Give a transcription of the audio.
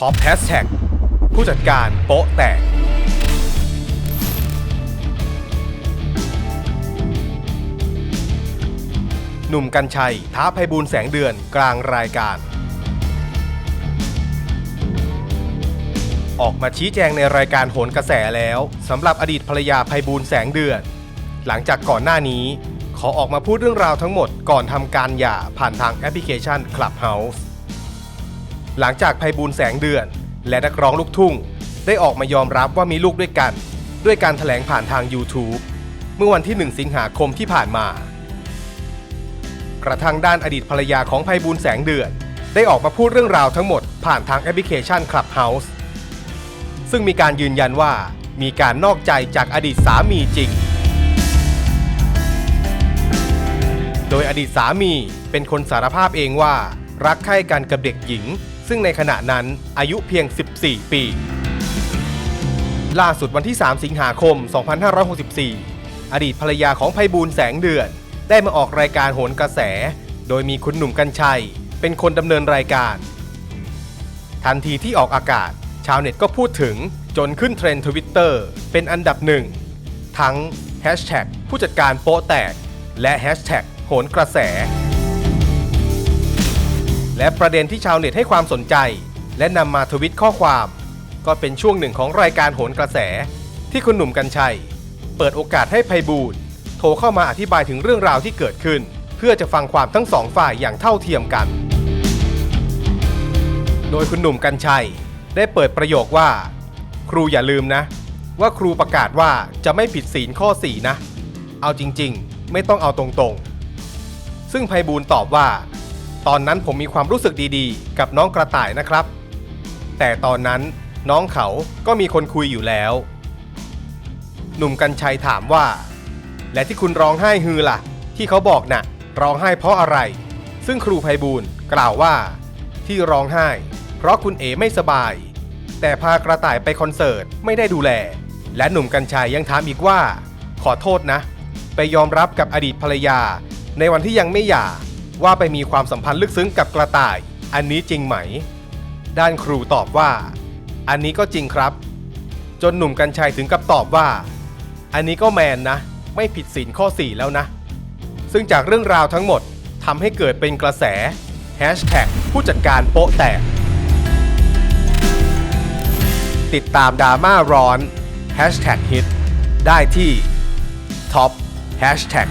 ท็อปแฮชแท็กผู้จัดการโป๊ะแตก หนุ่มกัญชัย ท้าภัยบูลแสงเดือนกลางรายการ ออกมาชี้แจงในรายการโหนกระแสแล้วสำหรับอดีตภรรยาภัยบูลแสงเดือน หลังจากก่อนหน้านี้ ขอออกมาพูดเรื่องราวทั้งหมดก่อนทำการหย่าผ่านทางแอปพลิเคชัน Clubhouse หลังจากภัยบูลแสงเดือน และนักร้องลูกทุ่ง ได้ออกมายอมรับว่ามีลูกด้วยกัน ด้วยการถแถลงผ่านทาง YouTube เมื่อวันที่ 1 สิงหาคมที่ผ่านมา กระทั่งด้านอดีตภรรยาของภัยบูลแสงเดือน ได้ออกมาพูดเรื่องราวทั้งหมดผ่านทางแอปพลิเคชัน Clubhouse ซึ่งมีการยืนยันว่ามีการนอกใจจากอดีตสามีจริง โดยอดีตสามีเป็นคนสารภาพเองว่ารักใคร่กันกับเด็กหญิง ซึ่งในขณะนั้นอายุเพียง 14 ปี ล่าสุดวันที่ 3 สิงหาคม 2564 อดีตภรรยาของไพบูลแสงเดือน ได้มาออกรายการโหนกระแส โดยมีคุณหนุ่มกัญชัย เป็นคนดำเนินรายการ ทันทีที่ออกอากาศ ชาวเน็ตก็พูดถึงจนขึ้นเทรนด์ทวิตเตอร์เป็นอันดับหนึ่ง ทั้ง Hashtag ผู้จัดการโป๊แตก และ Hashtag โหนกระแส และประเด็นที่ชาวเน็ตให้ความสนใจ และนำมาทวิตข้อความ ก็เป็นช่วงหนึ่งของรายการโหนกระแส ที่คุณหนุ่มกัญชัย เปิดโอกาสให้ไพบูลย์โทรเข้ามาอธิบายถึงเรื่องราวที่เกิดขึ้น เพื่อจะฟังความทั้งสองฝ่ายอย่างเท่าเทียมกัน โดยคุณหนุ่มกัญชัย ได้เปิดประโยคว่า ครูอย่าลืมนะ ว่าครูประกาศว่าจะไม่ผิดศีลข้อ4นะ เอาจริง ๆ ไม่ต้องเอาตรงๆ ซึ่งไพบูลตอบว่า ตอนนั้นผมมีความรู้สึกดีๆ กับน้องกระต่ายนะครับ แต่ตอนนั้นน้องเขาก็มีคนคุยอยู่แล้ว หนุ่มกัญชัยถามว่า และที่คุณร้องไห้ฮือล่ะ ที่เขาบอกน่ะ ร้องไห้เพราะอะไร ซึ่งครูไพบูลกล่าวว่า ที่ร้องไห้ เพราะคุณเอไม่สบาย แต่พากระต่ายไปคอนเสิร์ตไม่ได้ดูแล และหนุ่มกัญชัยยังถามอีกว่า ขอโทษนะ ไปยอมรับกับอดีตภรรยา ในวันที่ยังไม่หย่า ว่าไปมีความสัมพันธ์ลึกซึ้งกับกระต่าย อันนี้จริงไหม ด้านครูตอบว่า อันนี้ก็จริงครับ จนหนุ่มกัญชัยถึงกับตอบว่า อันนี้ก็แมนนะ ไม่ผิดศีลข้อ 4 แล้วนะ ซึ่งจากเรื่องราวทั้งหมดทำให้เกิดเป็นกระแสผู้จัดการโป๊ะแตก ติดตามดราม่าร้อน Hashtag ฮิตได้ที่ Top Hashtag